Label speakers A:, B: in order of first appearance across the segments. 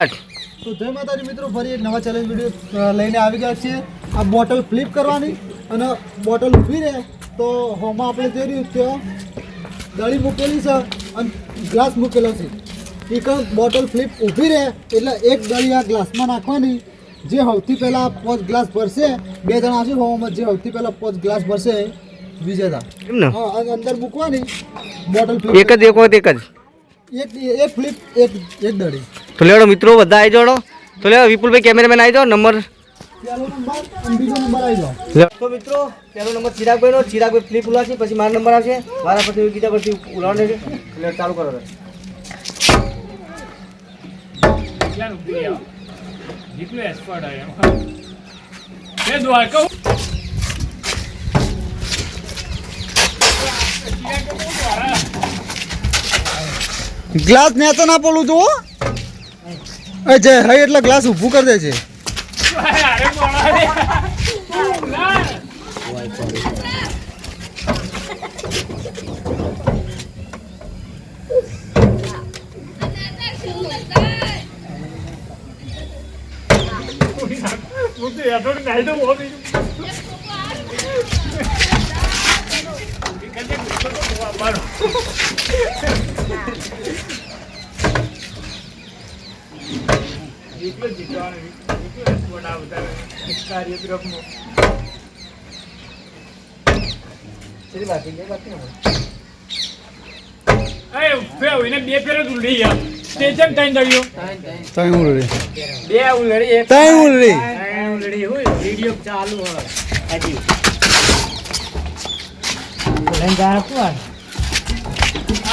A: તો જય માતાજી મિત્રો ફરી એક નવા ચેલેન્જ વીડિયો લઈને આવી ગયા છીએ. આ બોટલ ફ્લિપ કરવાની અને બોટલ ઊભી રહે તો હોમાં આપણે જોઈ રહ્યું ત્યાં દળી મૂકેલી છે અને ગ્લાસ મૂકેલો છે. એક બોટલ ફ્લિપ ઊભી રહે એટલે એક દળી આ ગ્લાસમાં નાખવાની. જે સૌથી પહેલાં પાંચ ગ્લાસ ભરશે બે જણા છે હોવામાં જે સૌથી પહેલાં પાંચ ગ્લાસ ભરશે વિજેતા. હા અંદર મૂકવાની બોટલ
B: એક જ એક વખત એક જ.
A: એક એક ફ્લિપ એક એક દળી.
B: તો લેવડો મિત્રો, બધા આવી જાઓ તો લેવો વિપુલભાઈ કેમેરામેન આવી જાઓ, નંબર.
A: આવી
B: તો મિત્રો, પહેલો નંબર ચિરાગભાઈનો. ચિરાગભાઈ ફ્લિપ ઉલાશે પછી મારો નંબર આવશે. મારા પછી ગીતા પરથી ઉલાવવાનું ચાલુ કરો
C: આવો? જેટલું expert હોય દ્વારકા
A: ગ્લાસ નેચે ના પડવું જુઓ એ જય હઈ એટલે ગ્લાસ ઊભું કરી દે છે
C: અરે મોળા રે. ના. હું તો હેઠો ને નાહી દઉં, હો બીજું. એ કદાચ ગુસ્સો તો બહુ આવવાનો. એટલું જ જીતવાનું, એટલું
B: ચલી બાકી બાકી
C: ઉભે બે ફેરે જ ઉલડી ગયા. સ્ટેશન.
A: તઈ ઉલડી
C: બે ઉલડી, એક
A: તઈ ઉલડી
C: ત્રણ ઉલડી હોય. વીડિયો ચાલુ હોય. હજી.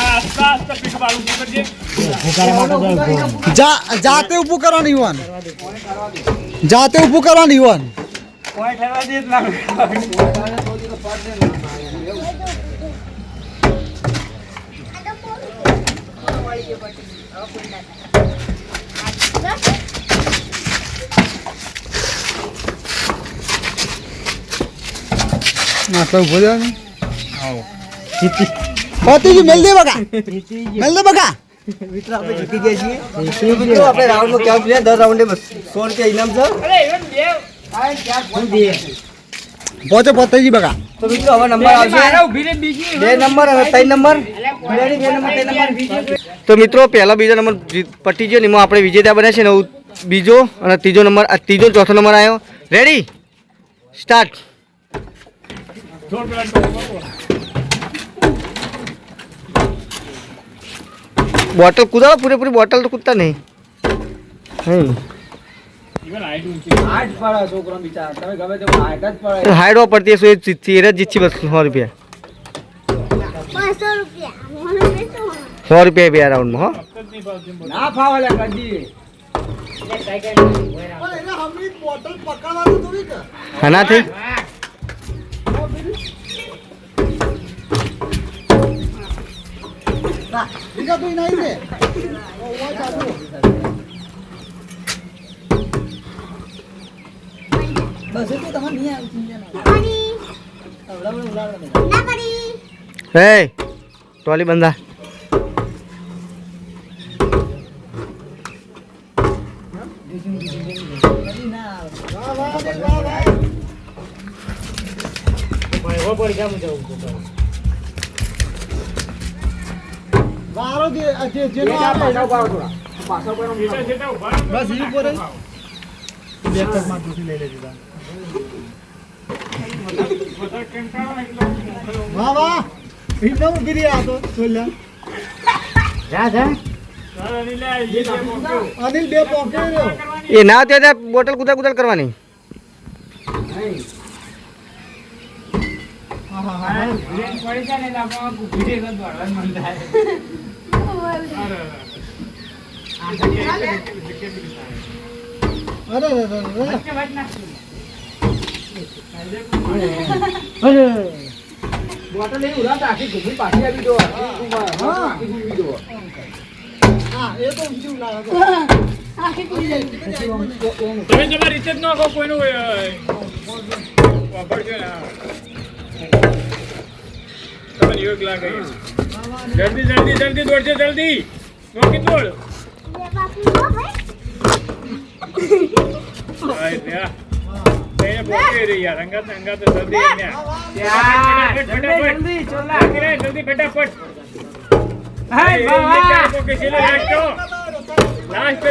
C: પીઠ વાળું પકડજે.
A: જા જાતે ઊભું કરવાનું યુવાન જાતે ઊભું કરવાનું યુવાન
C: કોઈ
A: પતિજી મેલ દે બકા. મેલ દે બકા.
B: મિત્રો આપણે જીતી ગયા છીએ. તો મિત્રો આપણે રાઉન્ડમાં કેમ છે દર રાઉન્ડે બસ સો રૂપિયા ઇનામ છે.
A: પહોંચો પતિજી બકા.
B: તો મિત્રો હવે નંબર આવશે. બે નંબર અને ત્રણ નંબર Ready? બે નંબર ત્રણ નંબર તો મિત્રો પહેલા બીજો નંબર પટી ગયો ને એમાં આપણે વિજેતા બન્યા છે ને હું બીજો અને ત્રીજો નંબર આ ત્રીજો ચોથો નંબર આવ્યો રેડી સ્ટાર્ટ
C: થોડ પેલા ટોપમાં બોલ.
B: બોટલ કૂદાવો પૂરેપૂરી બોટલ તો કૂદતા નહીં હમ
C: Even I don't think.
B: હાઈડવા પડતી હશે એ જ જીતતી એ જ જીતતી બસ સો રૂપિયા
D: પાંચસો રૂપિયા મને બેસો
B: સો રૂપિયા બે રાઉન્ડમાં હો
C: વખત નહીં ભાવતી બોલ.
A: બોટલ પકડવાનું થોડી કે
B: આનાથી
A: બીજા કોઈ નહીં ને
D: પડી ના પડી
B: હે ટોલી બંધા
A: વારો જે જે જેનો આવે
C: ઊભા રહો.
A: બસ ઈ ઉપર. બે માં દૂધી લઈ લેજો. વાહ વાહ ઊભી રહી આ તો છોલ્યા
C: જે જે.
A: અનિલ બે પોકે રહ્યો
B: એ ના ત્યાં ત્યાં બોટલ કુદાલ કુદાલ કરવાની
A: હા હા હા
C: આ બ્રેક પડી જાય ને એટલે આપણને ઊભી રહી એટલે દોડવાનું મન થાય. અરે, અરે. આ જગ્યાએ જગ્યાએ પેલી થાય.
A: અરે અરે અરે અરે
C: કે વાત નાખશું.
A: હા એ તો બીજું લાગે
C: તમે તમારી રીતે જ ન કહો કોઈનું ને, હા. યોગ લાગે જલ્દી જલ્દી જલ્દી દોડજે જલ્દી. નોકી દોડ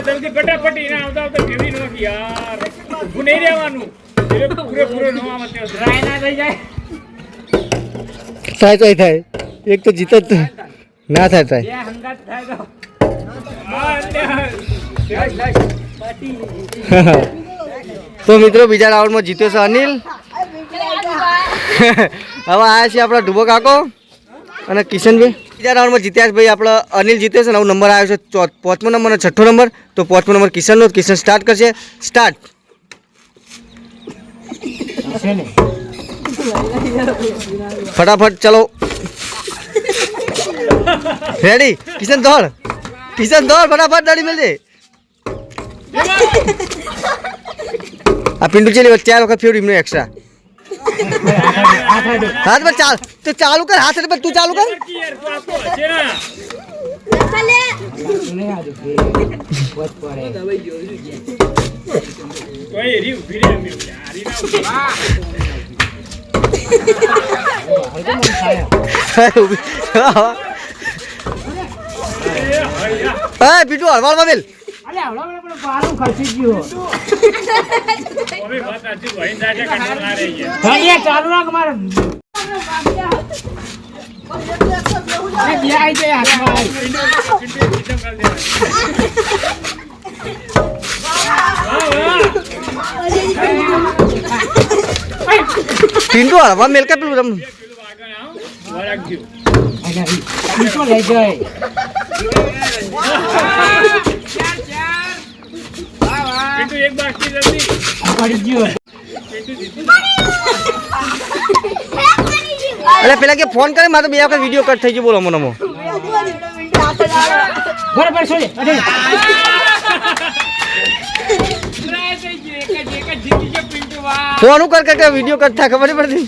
C: જલ્દી ફટાફટ એના આવતા આવતા કેવી નોકી યાર. ઊભું નહીં રહેવાનું. પૂરેપૂરો નો આવે ત્યાં
E: ડ્રાય ના થઈ જાય.
B: થાય થાય. એક તો જીત જ ના થાય થાય
E: તો.
B: મિત્રો બીજા રાઉન્ડમાં જીત્યો છે અનિલ. હવે આવ્યા છે આપણા ડુબો કાકો અને કિશનભાઈ. બીજા રાઉન્ડમાં જીત્યા છે ભાઈ આપણો અનિલ જીત્યો છે નવ નંબર આવ્યો છે પાંચમો નંબર અને છઠ્ઠો નંબર તો પાંચમો નંબર કિશનનો કિશન સ્ટાર્ટ કરશે. સ્ટાર્ટ ફટાફટ ચલો. રેડી કિશન દોડ કિશન દોડ ફટાફટ દાડી મેળજે આ પિંડુ ચેલી ચાર વખત ફેરવ્યું એમનું એક્સ્ટ્રા હાથ પર ચાલ તો ચાલુ કર હાથ પર તું ચાલુ કર
C: ઊભી રહે એમની ઉપર. આ રી ના ઊભી. એ,
B: પિંટુ હળવાળમાં મેલ
E: અરે આવડા મને પેલો પારું ખસી ગયો
C: હવે વાત સાચી ભાઈ સાથે કંટ્રોલ ના રહી ગયા.
E: ભાઈ ચાલુ રાખ મારે અરે બે આઈ જાય હાથમાં આઈ.
C: પિંટુ, પિંટુ ખીચમ કરી દેવાય. વાહ, વાહ.
B: પિંટુ હળવા મેલ કે પેલું
C: પેલું આગળ આવો.
E: ઈ તો લઈ જાય
C: એક બાકી જલ્દી.
E: પડી ગયો
B: અરે પેલા કે ફોન કરે મારે બે વખત વીડિયો કટ થઈ ગયો બોલો મને
E: બરાબર છોડે અરે
C: ટ્રાય થઈ ગઈ. એક જ- એક જ જીતી ગયો પિંટુ, વાહ.
B: ફોન કર કે વીડિયો કટ થાય ખબર પડતી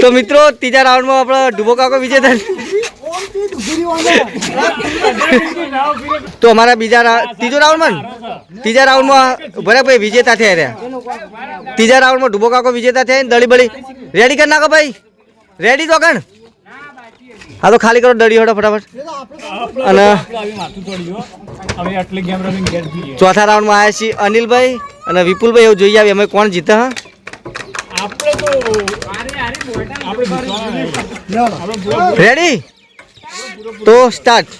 B: તો મિત્રો ત્રીજા રાઉન્ડમાં આપણો ડુબો કાકો વિજેતા તો અમારા બીજા ત્રીજો રાઉન્ડમાં? ત્રીજા રાઉન્ડમાં ભલે ભાઈ વિજેતા થયા રહ્યા ત્રીજા રાઉન્ડમાં ડુબો કાકો વિજેતા થયા ને દળી બળી રેડી કરી નાખો ભાઈ રેડી તો કણ હા તો ખાલી કરો દડી હડો ફટાફટ અને. ચોથા રાઉન્ડમાં આવ્યા છીએ અનિલભાઈ અને વિપુલભાઈ એવું જોઈ આવી અમે કોણ જીતે હા. રેડી તો સ્ટાર્ટ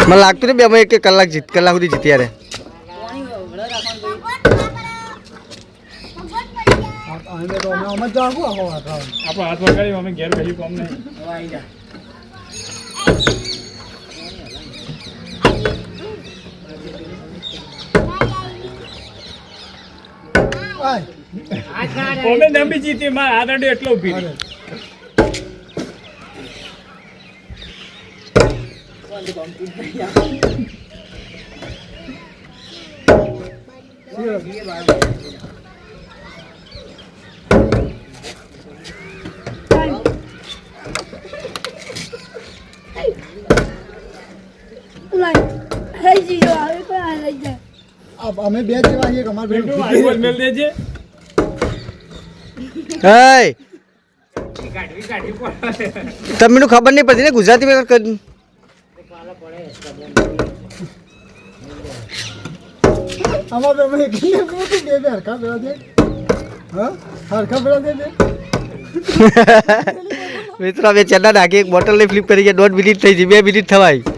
B: મને લાગતું ને બે અમે એક એક કલાક જીત કલાક સુધી જીત્યા રે
A: અમે તો અમે અમે જ જાગું આમાં વાત આવે.
C: આપણો હાથ વગાડી અમે ઘેર બેસી કોમ નહીં કોમે નંબી જીતી મારા એટલો ઊભી રહી.
D: લઈ જીજો આવે પણ લઈ જાય
A: આ અમે બે જેવા છીએ અમારે બે
C: પિન્ટુ, આઈફોન મેલ દેજે.
B: હે. તમને ખબર નહીં પડતી ને? ગુજરાતીમાં કર
A: આમાં બે અમે એકલી મોટી બે બે હરખા ભેળા છે હા? હરખા ભેળા છે બે.
B: મિત્રો હવે ચેન્ના નાખી એક બોટલ લઈ ફ્લિપ કરી ગયા દોઢ મિનિટ થઈ ગઈ બે મિનિટ થવાય.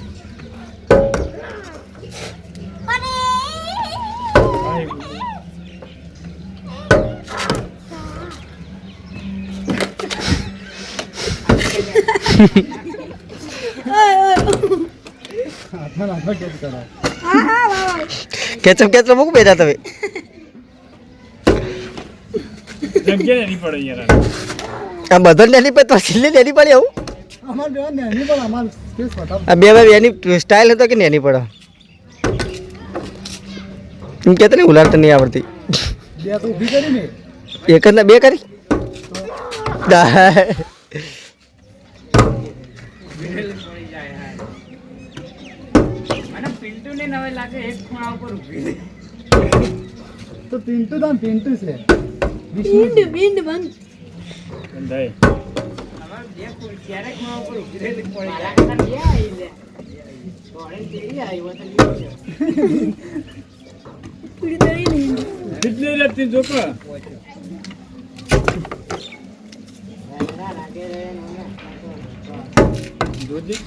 B: કેચપ કેચપ મૂક બેઠા તમે.
C: નહીં
B: આ બધો નેની પડે તો છેલ્લે નેની પડે આવું. આ બે ભાઈ એની સ્ટાઇલ હતો કે નેની પડે એમ કહેતા ને ઉલાડતા નહીં આવડતી. એક જ ને બે કરી?
C: અને પિન્ટુ ને નવે લાગે એક ખૂણા ઉપર રહી.
A: તો પિન્ટુ દામ પિન્ટુ છે
D: બિન્ડ બિન્ડ બંધ
C: અમારે બે ખૂણ- ચારે ખૂણા ઉપર ઊભી રહી પડી જાય.
D: પીડી તળી નહીં
C: કેટલી રાતથી જોકો જોજી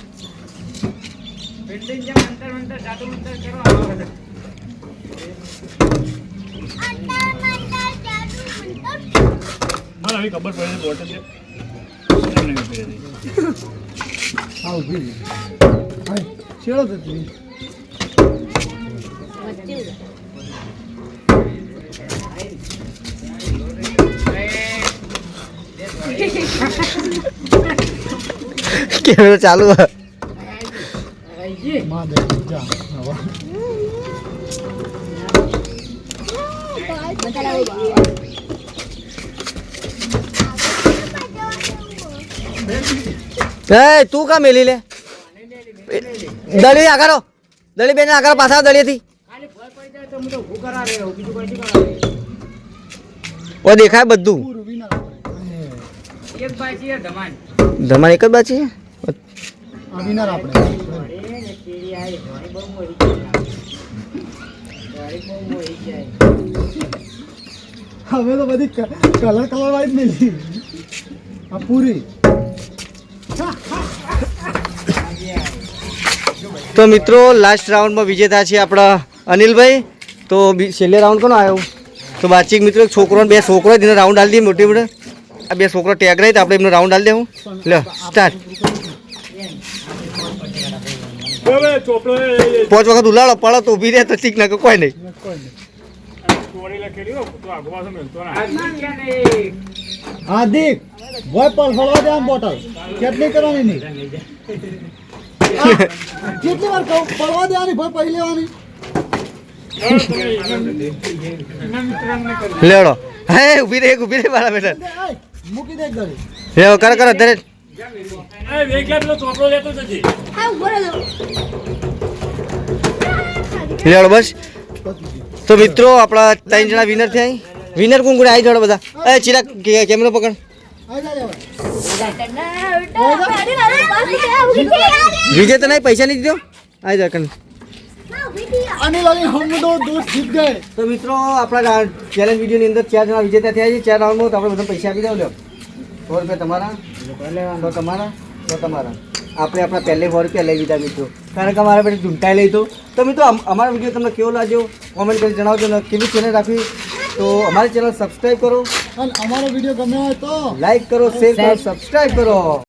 C: બિલ્ડિંગ જેમ અંતર અંતર જાદુ અંતર કરો આવો બધો. હવે ખબર પડે બોટલ છે
A: ઊભી રહી હાય છેડો
B: કેમેરો ચાલુ એ તું કા મેલી લે? દળી આગળ દળી બેન આગળ પાછા
C: નહીં કરાવે
B: ઓ દેખાય બધું.
C: ધમાન
B: એક જ બાજી છે?
A: વિનર આપણે. હવે તો બધી કલર કલર વાળી મિલી. આ પૂરી.
B: તો મિત્રો લાસ્ટ રાઉન્ડમાં વિજેતા છે આપણા અનિલભાઈ. તો છેલ્લે રાઉન્ડ કોનો આવ્યો? તો બાચિક મિત્રો છોકરો બે છોકરો તેને રાઉન્ડ આલી દઈએ મોટી મોટી. આ બે છોકરો ટેગ રહી તો આપણે એમનો રાઉન્ડ આલી દેવું લે સ્ટાર્ટ પાંચ વખત ઉલાળો પડો તો ઊભી રહે તો ઠીક ના કોઈ નહીં.
A: કોઈ નહીં.
C: ચોરી લખેલી હો તો આગો પાછો મિલતો ના.
A: હાર્દિક ભોય પલફળવા દે આમ બોટલ. કેટલી કરવાની નહીં કેટલી વાર કહું? પડવા દેવાની ભોય પહી લેવાની
B: લેડો હે ઊભી રહે ઊભી રહે મારા બેટા.
A: મૂકી દે એક ઘડી.
B: લેવો કર કર અત્યારે લેડો બસ. તો મિત્રો આપણા ત્રણ જણા વિનર થયા વિનર કોણ કોણ? આવી જોડો બધા. એ ચિરાગ કે- કેમેરો પકડ. વિજય તો નહીં પૈસા નહીં દીધો? આવી જા કન.
A: અનિલ તો દૂર જીત ગયે
B: તો મિત્રો આપણા ચેલેન્જ વિડીયોની અંદર ચાર જણા વિજેતા થયા છે. ચાર રાઉન્ડમાં તો આપણે બધા પૈસા આપી દો લો સો રૂપિયા તમારા. સો તમારા? સો તમારા. આપણે આપણા પહેલે સો રૂપિયા લઈ લીધા મિત્રો. કારણ કે અમારા પછી ઝૂંટાઈ લઈ તો. તો મિત્રો અમ- અમારો વીડિયો તમને કેવો લાગ્યો? કોમેન્ટ કરી જણાવજો ને કેવી ચેનલ રાખવી? તો અમારી ચેનલ સબસ્ક્રાઈબ કરો.
A: અને અમારો વીડિયો ગમ્યો હોય તો
B: લાઈક કરો શેર કરો સબસ્ક્રાઈબ કરો.